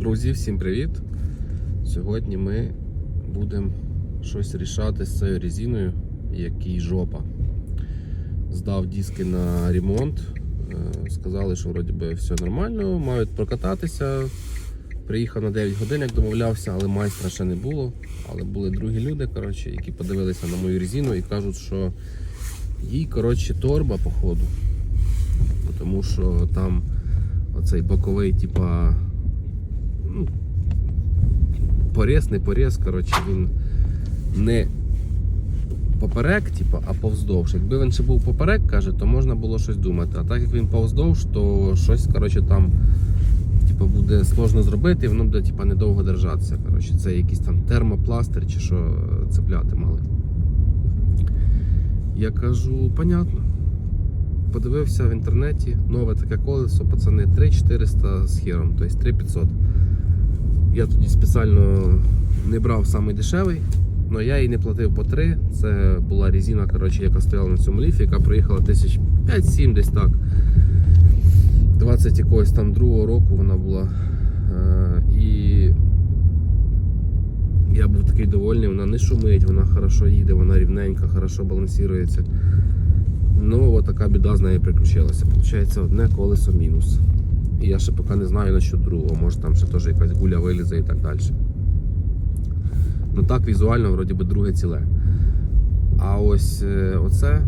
Друзі, всім привіт! Сьогодні ми будемо щось рішати з цією резиною, який жопа. Здав диски на ремонт. е, Сказали, що вроді би все нормально, мають прокататися. Приїхав на 9 годин, як домовлявся, але майстра ще не було. Але були другі люди, коротше, які подивилися на мою резину і кажуть, що їй коротше, торба, походу. Тому що там оцей боковий, типа, ну, поріз, не поріз, коротше, він не поперек, типа, а повздовж. Якби він ще був поперек, каже, то можна було щось думати. А так як він повздовж, то щось коротше, там типа, буде сложно зробити, і воно буде типа, недовго держатися. Коротше, це якийсь там термопластир чи що е, цепляти мали. Я кажу, понятно. Подивився в інтернеті, нове таке колесо, пацани, 3400 з хером, тобто 3500. Я тоді спеціально не брав самий дешевий, але я їй не платив по 3. Це була резина, коротше, яка стояла на цьому ліфі, яка проїхала тисяч 5-7 десь так. 20 якогось там другого року вона була. Е, І я був такий довольний, вона не шумить, вона хорошо їде, вона рівненька, хорошо балансується. Ну, така біда з нею приключилася. Получається, одне колесо мінус. І я ще поки не знаю насчет другого, може там ще теж якась гуля вилізе і так далі. Ну так візуально, вроді би, друге ціле. А ось е, оце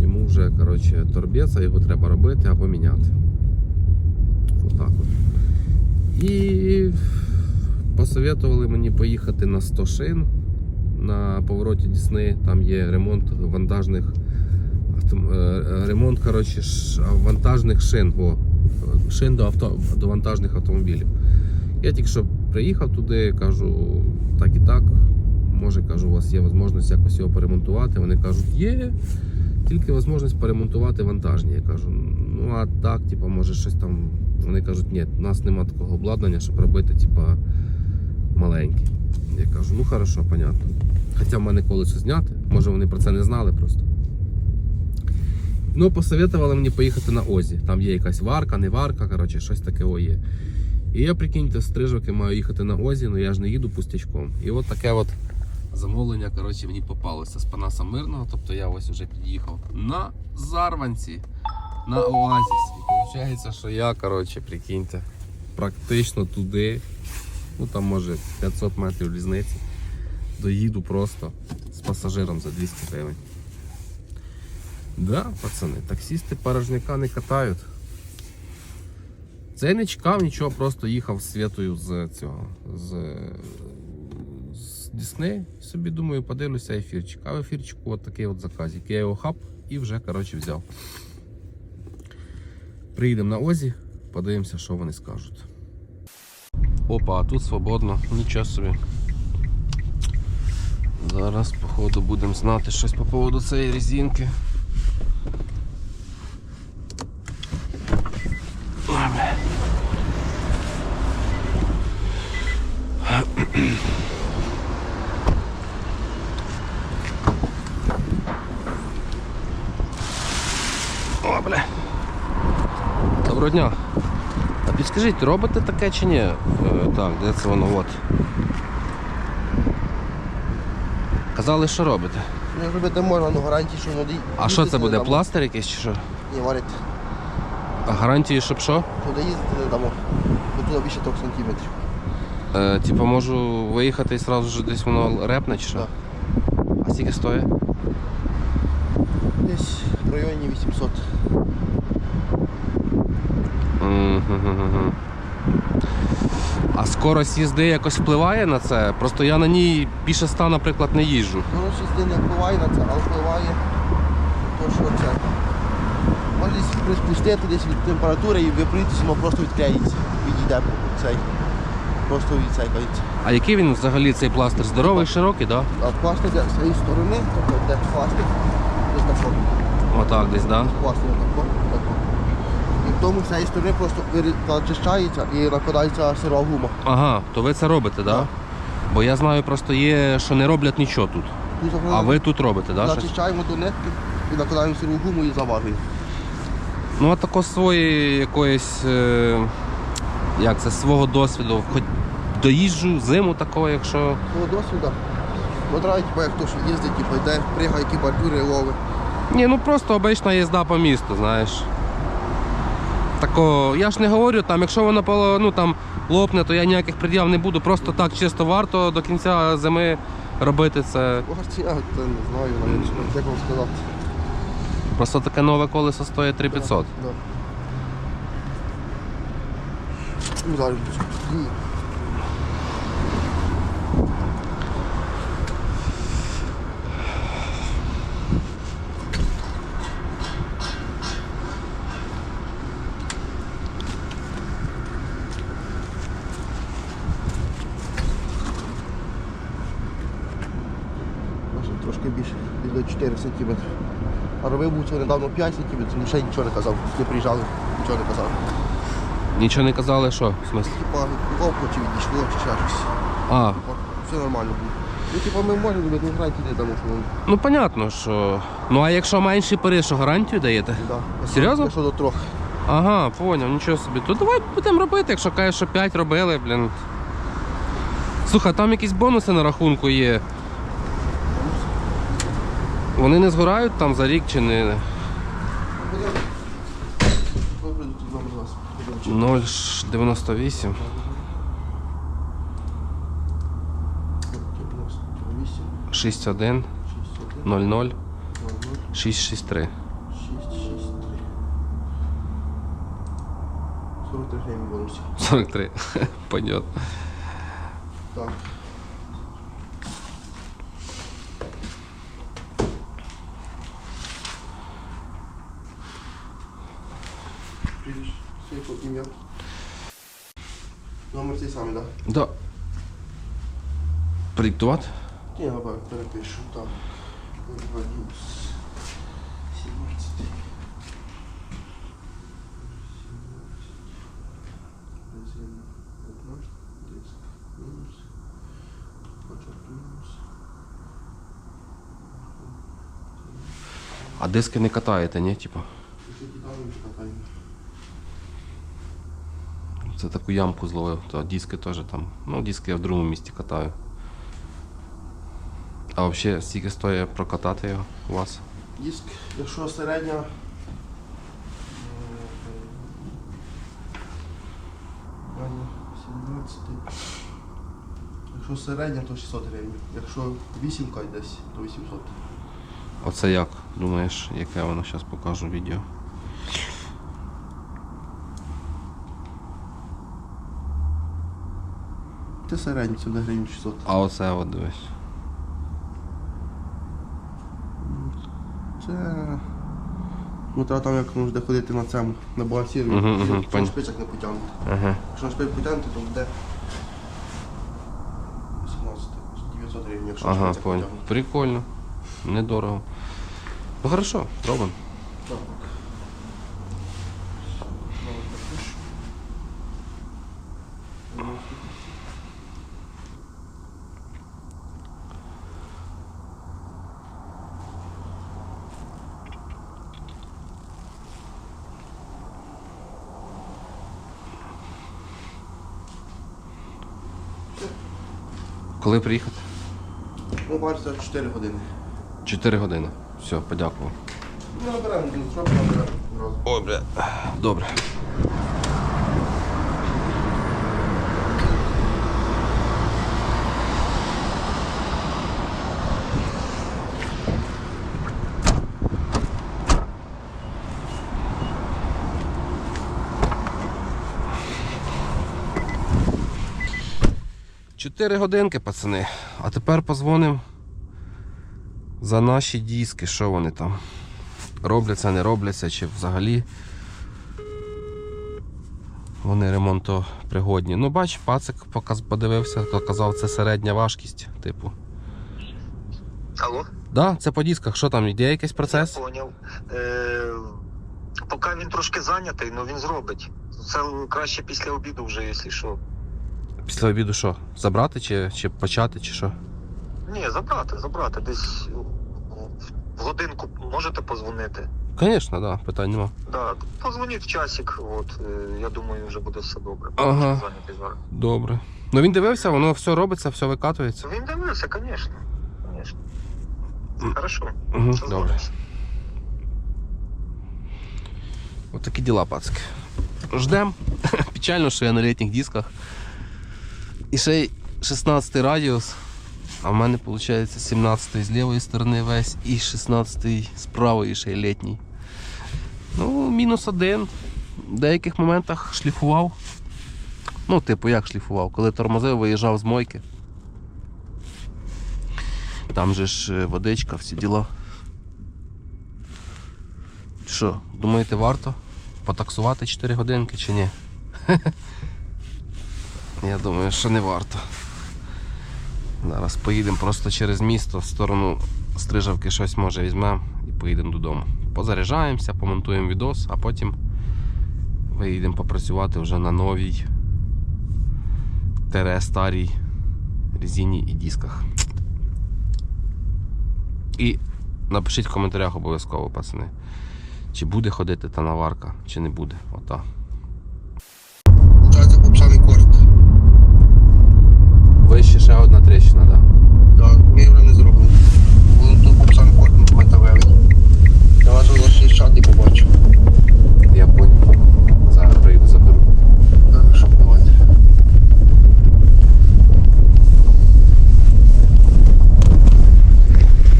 йому вже коротше, торбеца, його треба робити або міняти. Отак от. І посоветували мені поїхати на 100 шин на повороті Дісни. Там є ремонт вантажних е, ремонт коротше, вантажних шин. О, шин до, авто, до вантажних автомобілів. Я тільки що приїхав туди, кажу, так і так. Може, кажу, у вас є можливість якось його поремонтувати. Вони кажуть, є, тільки можливість поремонтувати вантажні. Я кажу, ну а так, типу, може щось там. Вони кажуть, ні, у нас немає такого обладнання, щоб робити, типа, маленькі. Я кажу, ну хорошо, понятно. Хоча в мене колесо зняти, може вони про це не знали просто. Ну, посоветували мені поїхати на Озі. Там є якась варка, не варка, коротше, щось таке є. І я прикиньте, з три роки маю їхати на Озі, але я ж не їду пустячком. І от таке от замовлення коротше, мені попалося з Панаса Мирного. Тобто я ось вже під'їхав на Зарванці, на Оазіс. І виходить, що я, коротше, прикиньте, практично туди, ну там може 500 метрів різниці, доїду просто з пасажиром за 200 гривень. Да, пацани, таксісти порожняка не катають. Це не чекав нічого, просто їхав з святою з цього. З, з Дісней. Собі думаю, подивлюся ефірчик. А в ефірчику от такий от заказик. Я його хап і вже коротше, взяв. Приїдемо на Озі, подивимося, що вони скажуть. Опа, а тут свободно, нічого собі. Зараз, походу, будемо знати щось по поводу цієї резинки. Доброго дня. А підскажіть, робите таке чи ні? Е, так, де це воно? От. Казали, що робите. Не робити можна, але гарантії, що воно А що це буде? Пластир якийсь чи що? Ні, варить. А гарантії, щоб що? Туди їздити не дамо. Бо туди більше 3 сантиметрів. Е, типа можу виїхати і одразу ж десь воно репне чи що? Так. А скільки стоїть? Десь в районі 800. А скорость їзди якось впливає на це? Просто я на ній більше ста, наприклад, не їжджу. Ну, щось не впливає на це, але впливає то, що це. Може десь приспустити десь від температури і випритися, воно просто відклеїться. Відійде цей. Просто відсейкається. А який він взагалі цей пластир? Здоровий, широкий, так? А пластик з цієї сторони, тобто де пластик, десь тако. Да? Отак десь, так? Да? Пластик в тому цієї сторони просто очищається і накладається сира гума. Ага, то ви це робите, так? Да? Так. Бо я знаю, просто є, що не роблять нічого тут. Тут А ви тут робите, так? Зачищаємо до нитки і накладаємо сиру гуму і заважуємо. Ну, а тако свої якоїсь. Е... як це свого досвіду, хоч доїжджу зиму такого, якщо. Того досвіду. Ну, треба, типу, як хто що їздить, типу, йде, пригає, які бордюри ловить. Ні, ну просто обична їзда по місту, знаєш. Тако, я ж не говорю, там, якщо воно ну, там, лопне, то я ніяких пред'яв не буду. Просто так чисто варто до кінця зими робити це. Варті, я не знаю, навіть, як вам сказати. Просто таке нове колесо стоїть 3500. Да. Ну, зараз. Ні. Може, Трошки більше, десь до 4 см. А робив був цього недавно 5 см, тому ще нічого не казав. Не приїжджали, нічого не казав. Нічого не казали, що? В смислі? Типа лопно чи відійшло, чи ще щось. А, Типа, все нормально було. Ну, типа, ми можемо робити, ну гранті не дамо, що вони. ну понятно, що. Ну а якщо менший Париж, що гарантію даєте? Да. Серйозно? Якщо до трьох. Ага, поняв, нічого собі. То давай будемо робити, якщо кажеш, що 5 робили, блін. Слухай, там якісь бонуси на рахунку є. Вони не згорають там за рік чи не. Ви прийдете з нами до вас. Подивимося. 0,98. 98, 61 61, 00 00, 663. 663. 43 гривень бонусів. 43. Понятно. Так. Продиктувати? Ні, я перепишу, так. Вадюс. 17. Бензин 15, диск мінус. Почок мінус. А диски не катаєте, ні? Типу. Якщо кидаємо, то катаємо. Це таку ямку зловив, то диски теж там. Ну, диски я в другому місці катаю. А взагалі, скільки стоїть прокатати його у вас? Диск, якщо середня. 17. Якщо середня, то 600 гривень. Якщо вісімка десь, то 800. Оце як? Думаєш, яке воно зараз покажу відео. Це середня, це буде гривень 600. А оце от дивись. Це. Ну треба там як можна ходити на цьому, на балансірі, Мгм, мгм, якщо на шпицях не потягнути. Ага. Якщо на шпицях потягнути, то буде 18, 900 гривень, якщо на шпицях потягнути. Прикольно. Недорого. Ну хорошо, робимо. Так. Номер запишу. Коли приїхати? Ну, бачите, 4 години. 4 години. Все, подякував. Ну, набираємо, не зробимо, набираємо одразу. Ой, бля. Добре. Чотири годинки, пацани. А тепер позвонимо за наші диски, що вони там робляться, не робляться, чи взагалі вони ремонтопригодні. Ну, бач, пацик показ, подивився, то казав, це середня важкість, типу. Алло, Да, це по дисках. Що там, йде якийсь процес? я поняв. Е, поки він трошки зайнятий, але він зробить. Це краще після обіду вже, якщо що. Після обіду що? Забрати чи, чи почати, чи що? Ні, забрати, забрати. Десь в годинку можете позвонити. Звісно, да, питань нема. Да, позвоніть в часик, от, е, я думаю, вже буде все добре. Ага. Зараз. Добре. Ну він дивився, воно все робиться, все викатується. Він дивився, звісно. Звісно. Хорошо. Угу, добре. От такі діла, пацки. Ждем. Печально, що я на літніх дисках. І ще й 16 радіус. А в мене виходить 17 з лівої сторони весь і 16 з правої ще й літній. Ну, мінус один. В деяких моментах шліфував. Ну, типу, як шліфував? Коли тормозив, виїжджав з мойки. Там же ж е, водичка, всі діла. Що, думаєте, варто потаксувати 4 годинки чи ні? Я думаю, що не варто. Зараз поїдемо просто через місто в сторону Стрижавки щось може візьмемо і поїдемо додому. Позаряджаємося, помонтуємо відос, а потім виїдемо попрацювати вже на новій тере старій резині і дисках. І напишіть в коментарях обов'язково, пацани. Чи буде ходити та наварка, чи не буде. Ота. Получається попсаний корт. Вище ще одна тріщина, так? Так, ми вже не зробили. Було тут попсаний корт металевий. Я вас залишив чат і побачу. Да? Я понял. Зараз прийду, заберу. Так, що давайте.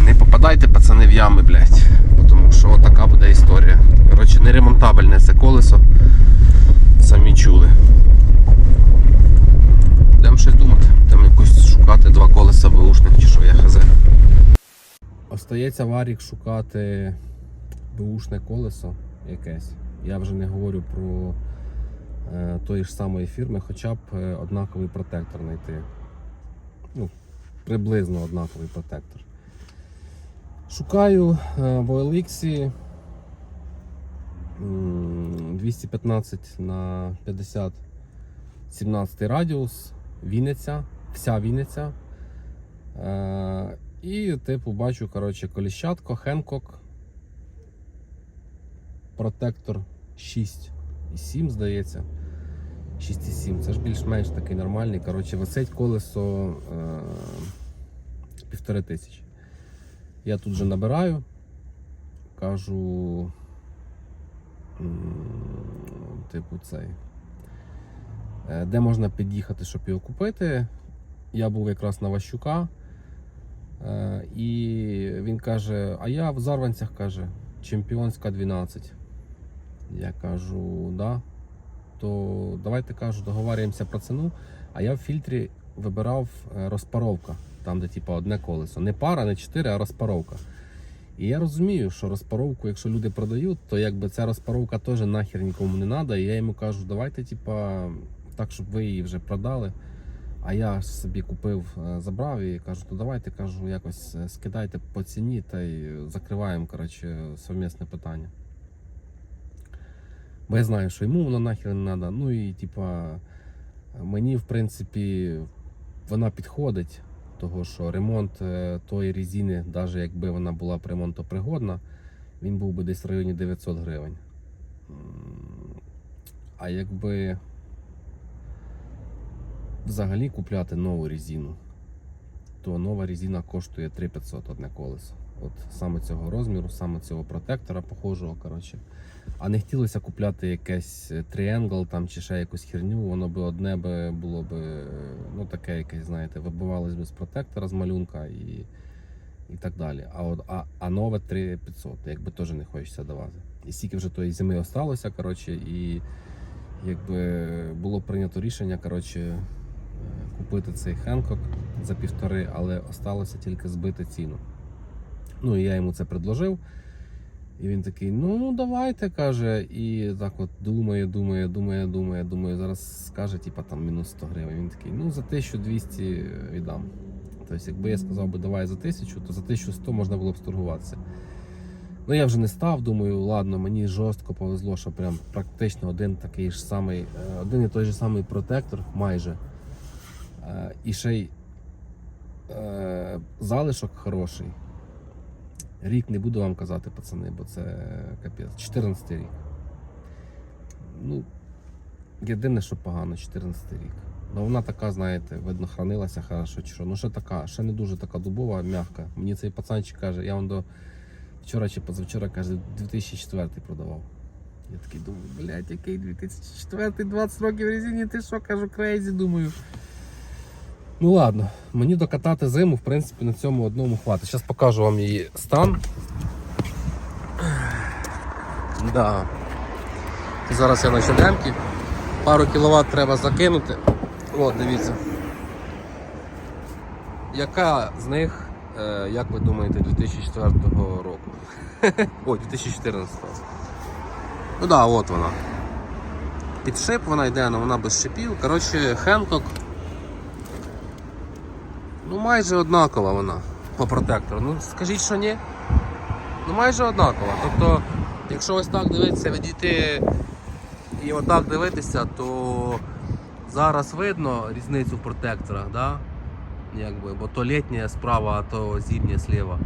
Не попадайте, пацани, в ями, блядь. Тому що така буде історія. Коротше, неремонтабельне це колесо. Самі чули. Будемо щось думати. Будемо якось шукати два колеса бушних чи що я хз. Остається варік шукати бушне колесо якесь. Я вже не говорю про е, тої ж самої фірми, хоча б е, однаковий протектор знайти. Ну, приблизно однаковий протектор. Шукаю е, в OLX 215 на 50 17 радіус, Вінниця, вся Вінниця. І типу бачу коротше, коліщатко, Хенкок. Протектор 6,7, здається. 6,7. Це ж більш-менш такий нормальний. Коротше, висить колесо е, півтори тисячі. Я тут же набираю, кажу, типу, цей, е, де можна під'їхати, щоб його купити. Я був якраз на Ващука, і він каже: А я в Зарванцях каже, чемпіонська 12. Я кажу, да. То давайте кажу, договорюємося про ціну. А я в фільтрі вибирав е, розпаровка, там, де типу, одне колесо. Не пара, не чотири, а розпаровка. І я розумію, що розпаровку, якщо люди продають, то якби ця розпаровка теж нахер нікому не треба. І я йому кажу, давайте, типа, так, щоб ви її вже продали. А я собі купив, е, забрав і кажу, то давайте кажу, якось е, скидайте по ціні та й закриваємо коротше, совмісне питання. Бо я знаю, що йому воно нахер не треба. Ну і типа мені, в принципі, вона підходить, того що ремонт е, тої резини, навіть якби вона була б ремонтопригодна, він був би десь в районі 900 гривень. А якби взагалі купляти нову резину, то нова резина коштує 3500 одне колесо. От саме цього розміру, саме цього протектора похожого. коротше. А не хотілося купляти якесь тріангл там чи ще якусь херню, воно би одне би було б е, ну таке якесь, знаєте, вибивалось би з протектора з малюнка і, і так далі. А от а, а нове 3500, якби теж не хочеться давати. І стільки вже тої зими осталося, коротше, і якби було прийнято рішення, коротше, е, купити цей Хенкок за півтори, але осталося тільки збити ціну. Ну і я йому це предложив. І він такий, ну давайте, каже. І так от думає, думає, думає, думає, думає. Зараз скаже, типа там мінус 100 гривень. Він такий, ну за 1200 віддам. Тобто, якби я сказав би давай за 1000, то за 1100 можна було б сторгуватися. Ну я вже не став, думаю, ладно, мені жорстко повезло, що прям практично один такий ж самий, е, один і той же самий протектор майже. Е, І ще й е, залишок хороший. Рік не буду вам казати, пацани, бо це капець. 14 рік. Ну, єдине, що погано, 14 рік. Ну вона така, знаєте, видно, хранилася хорошо чи що. Ну ще така, ще не дуже така дубова, м'яка. Мені цей пацанчик каже, я вам до вчора чи позавчора каже, 2004 продавав. Я такий думаю, блядь, який 2004, 20 років резині, ти що, кажу, крейзі, думаю. Ну ладно, мені докатати зиму, в принципі, на цьому одному хватить. Зараз покажу вам її стан. Да. Зараз я на чадемки. Пару кіловат треба закинути. От, дивіться. Яка з них, е, як ви думаєте, 2004 року? Ой, 2014. Ну да, от вона. Підшип вона йде, але вона без шипів. Коротше, Хенкок. Ну майже однакова вона по протектору. Ну скажіть, що ні? Ну майже однакова. Тобто, якщо ось так дивитися, відійти і отак дивитися, то зараз видно різницю в протекторах, да? Якби, бо то літнє справа, а то зимнє зліва.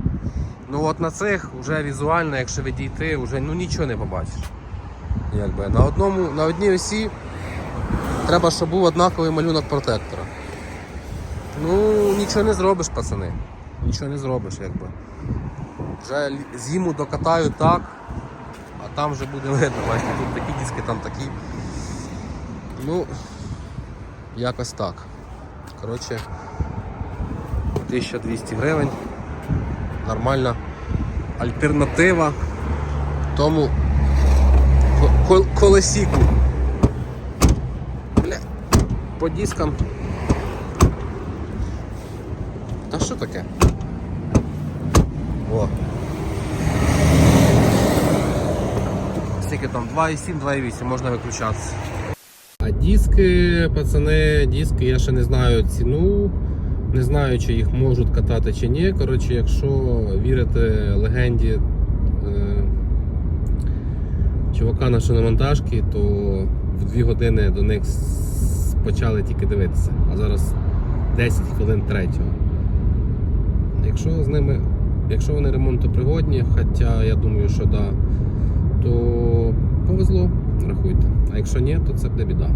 Ну от на цих вже візуально, якщо відійти, вже ну, нічого не побачиш. Якби. На, одному, на одній осі треба, щоб був однаковий малюнок протектора. Ну, нічого не зробиш, пацани. Нічого не зробиш, якби. Вже зиму докатаю так, а там вже буде видно. Бачите, тут такі диски, там такі. Ну, якось так. Коротше, 1200 гривень. Нормальна альтернатива тому кол- колесіку. Бля, по дискам. Та що таке? О. Скільки там? 2,7, 2,8, можна виключатися. А диски, пацани, диски, я ще не знаю ціну. Не знаю, чи їх можуть катати чи ні. Коротше, якщо вірити легенді е, чувака на шиномонтажки, то в 2 години до них почали тільки дивитися, а зараз 10 хвилин третього. Якщо з ними, якщо вони ремонтопригодні, хоча я думаю, що да, то повезло, рахуйте. А якщо ні, то це буде біда.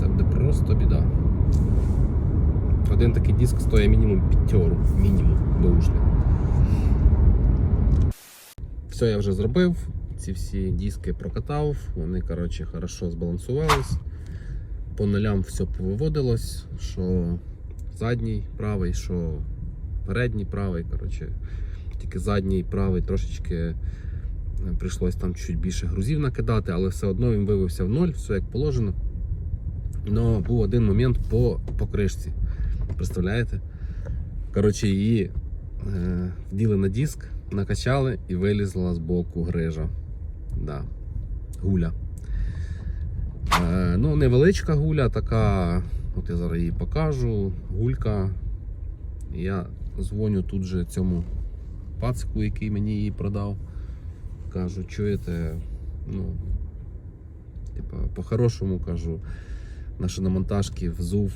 Це буде просто біда. Один такий диск стоїть мінімум п'ятеру. Мінімум беушний. Все я вже зробив. Ці всі диски прокатав, вони коротше, хорошо збалансувались. По нулям все повиводилось, що задній правий, що передній правий. Коротше, тільки задній правий трошечки е, прийшлось там чуть більше грузів накидати, але все одно він вивився в ноль, все як положено. Но був один момент по, по кришці. Представляєте? Коротше, її е, вділи на диск, накачали і вилізла з боку грижа. Да. Гуля. Е, ну, невеличка гуля, така, от я зараз її покажу. Гулька. Я дзвоню тут же цьому пацику, який мені її продав. Кажу, чуєте, ну, типа, по-хорошому кажу, на шиномонтажки взув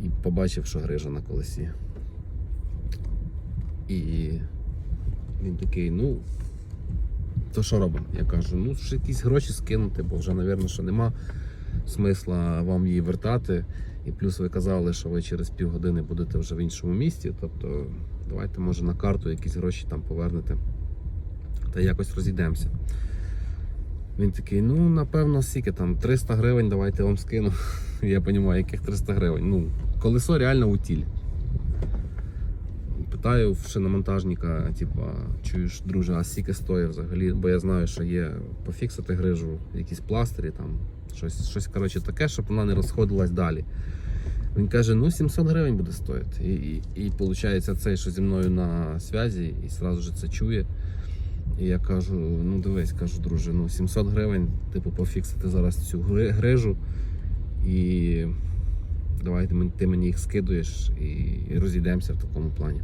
і побачив, що грижа на колесі. І він такий, ну, то що робимо? Я кажу, ну ще якісь гроші скинути, бо вже, мабуть, що нема смисла вам її вертати. І плюс ви казали, що ви через півгодини будете вже в іншому місті. Тобто, давайте, може, на карту якісь гроші там повернете. Та якось розійдемося. Він такий, ну, напевно, скільки там, 300 гривень, давайте вам скину. Я розумію, яких 300 гривень. Ну, колесо реально утіль. Питаю в шиномонтажника, типа, чуєш, друже, а скільки стоїть взагалі? Бо я знаю, що є пофіксити грижу, якісь пластирі, там, щось, щось коротше, таке, щоб вона не розходилась далі. Він каже, ну 700 гривень буде стоїти. І, і, і виходить, цей, що зі мною на зв'язі, і одразу ж це чує. І я кажу: ну дивись, кажу, друже, ну 700 гривень, типу, пофіксити зараз цю грижу. І давай ти, мені їх скидуєш і розійдемося в такому плані.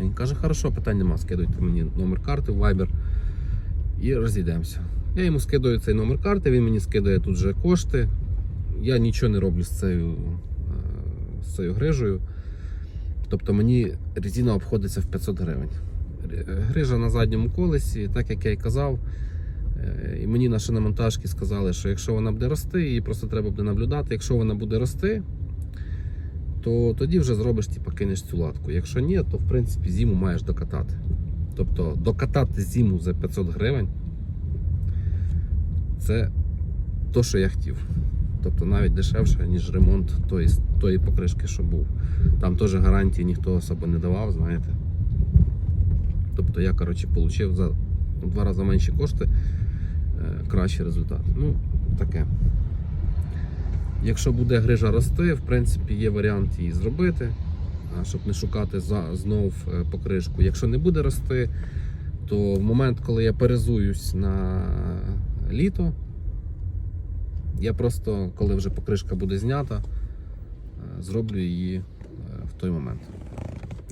Він каже, хорошо, питань нема, скидуйте мені номер карти в Viber і розійдемося. Я йому скидаю цей номер карти, він мені скидає тут же кошти. Я нічого не роблю з цією, е, з цією грижею. Тобто мені резина обходиться в 500 гривень. Грижа на задньому колесі, так як я й казав. Е, І мені на шиномонтажки сказали, що якщо вона буде рости, її просто треба буде наблюдати. Якщо вона буде рости, то тоді вже зробиш, типу, кинеш цю латку. Якщо ні, то в принципі зиму маєш докатати. Тобто докатати зиму за 500 гривень це то, що я хотів. Тобто навіть дешевше, ніж ремонт тої, тої покришки, що був. Там теж гарантії ніхто особо не давав, знаєте. Тобто я, коротше, отримав за два рази менші кошти е, кращий результат. Ну, таке. Якщо буде грижа рости, в принципі, є варіант її зробити, щоб не шукати знов е, покришку. Якщо не буде рости, то в момент, коли я перезуюсь на літо, я просто, коли вже покришка буде знята, е, зроблю її е, в той момент.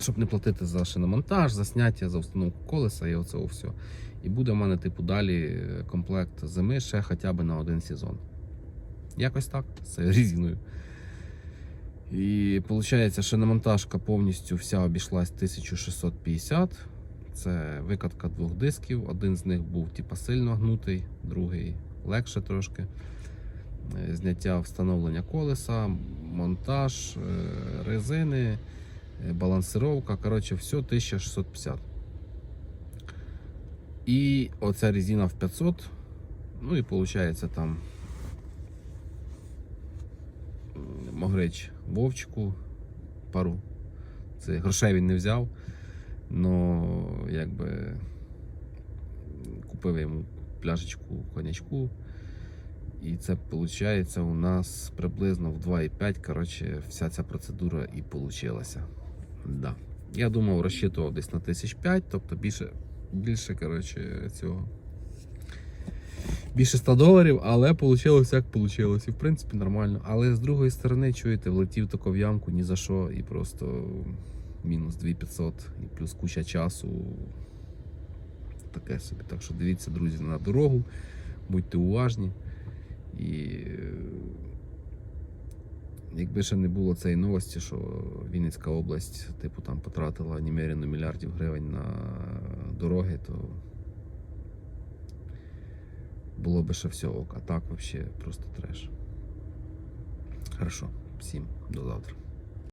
Щоб не платити за шиномонтаж, за зняття, за установку колеса і оце все. І буде в мене, типу, далі е, комплект зими ще хоча б на один сезон. Якось так, з цією резиною. І виходить, шиномонтажка повністю вся обійшлась 1650. Це викатка двох дисків. Один з них був типу, сильно гнутий, другий легше трошки. Е, Зняття встановлення колеса, монтаж, е, резини, е, балансировка. Коротше, все 1650. І оця резина в 500. Ну і виходить там м, Могрич Вовчику пару. Це грошей він не взяв. Но якби купив йому пляшечку конячку. І це виходить у нас приблизно в 2,5. Коротше, вся ця процедура і получилася. Да. Я думав, розчитував десь на 1005, тобто більше, більше коротше, цього. Більше 100 доларів, але вийшло як вийшло. І в принципі нормально. Але з другої сторони, чуєте, влетів тако в ямку ні за що і просто мінус 2500 і плюс куча часу. Таке собі. Так що дивіться, друзі, на дорогу, будьте уважні. І е, якби ще не було цієї новості, що Вінницька область, типу, там потратила немерено мільярдів гривень на дороги, то було би ще все ок. А так взагалі просто треш. Хорошо, всім до завтра.